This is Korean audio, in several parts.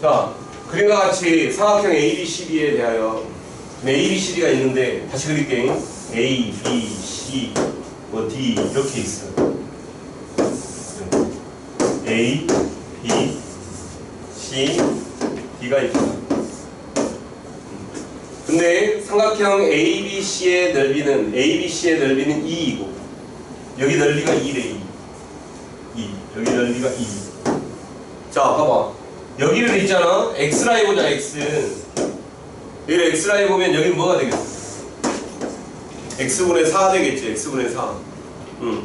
자, 그림과 같이 삼각형 ABCD에 대하여 네, ABCD가 있는데 다시 그릴게. A, B, C, 뭐 D 이렇게 있어. A, B, C, D가 있다. 근데 삼각형 ABC의 넓이는 ABC의 넓이는 2이고 여기 넓이가 2래 2. 2. 여기 넓이가 2. 자, 봐봐. 여기를 있잖아. x라인 보자, x. 여기를 x라인 보면 여기는 뭐가 되겠어? x분의 4 되겠지, x분의 4. 응.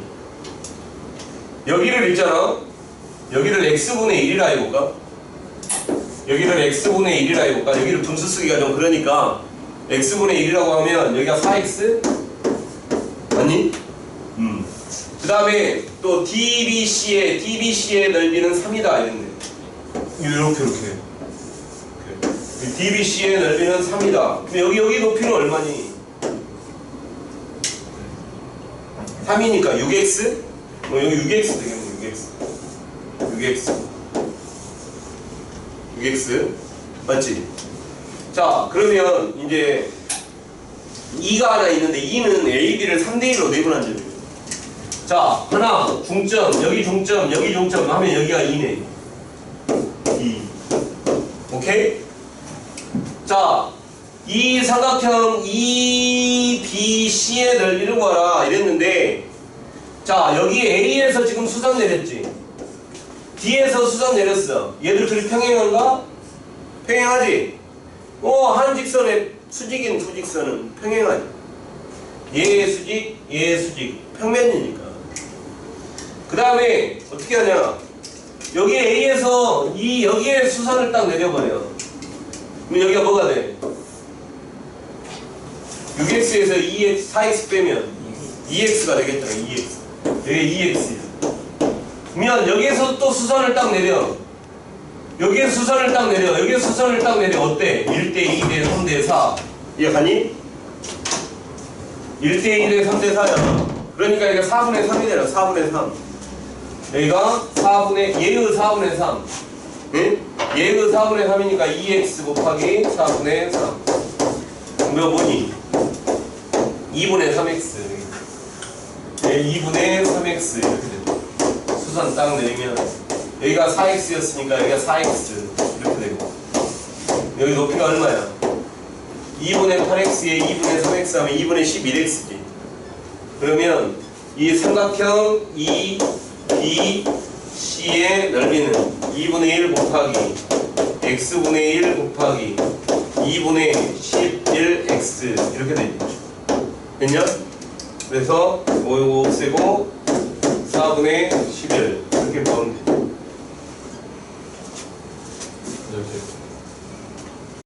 여기를 있잖아. 여기를 x분의 1이라 해볼까? 여기를 x분의 1이라 해볼까? 여기를 분수 쓰기가 좀 그러니까 x분의 1이라고 하면 여기가 4x? 아니? 음. 그 다음에 또 DBC의 DBC의 넓이는 3이다 이랬네. 이렇게 이렇게. DBC의 넓이는 3이다. 근데 여기 여기 높이는 얼마니? 3이니까 6x? 뭐 여기 6x 되겠네 6x. 6x. 6x 맞지? 자 그러면 이제 2가 하나 있는데 2는 AB를 3대1로 내분한 점이에요. 자, 하나, 중점, 여기 중점, 여기 중점 하면 여기가 2네. 2. 오케이? 자, 이 삼각형 EBC의 넓이를 구하라 이랬는데, 자, 여기 A에서 지금 수선 내렸지? D에서 수선 내렸어. 얘들 둘이 평행한가? 평행하지? 어, 한 직선에 수직인 두 직선은 평행하지. 얘의 수직, 얘의 수직, 평면이니까. 그 다음에 어떻게 하냐? 여기 A에서 이 여기에 수선을 딱 내려버려. 그럼 여기가 뭐가 돼? 6x에서 2x, 4x 빼면 2x가 되겠다. 2x. 여기 2x야. 그러면 여기에서 또 수선을 딱 내려. 여기에 수선을 딱 내려. 여기에 수선을 딱 내려. 어때? 1대 2대 3대 4. 이해가니? 1대 1대 3대 4야. 그러니까 여기가 4분의 3이 되라. 4분의 3. 그러니까 여기가 4분의 예의 4분의 3 응? 예의 4분의 3이니까 2x 곱하기 4분의 3 뭐야 뭐니? 2분의 3x 2분의 3x 이렇게 되고 수선 딱 내리면 여기가 4x였으니까 여기가 4x 이렇게 되고. 여기 높이가 얼마야? 2분의 8x에 2분의 3x 하면 2분의 11x지. 그러면 이 삼각형 2 BC의 넓이는 2분의 1 곱하기 x분의 1 곱하기 2분의 11x 이렇게 되죠. 됐냐? 그래서 5 쓰고 4분의 11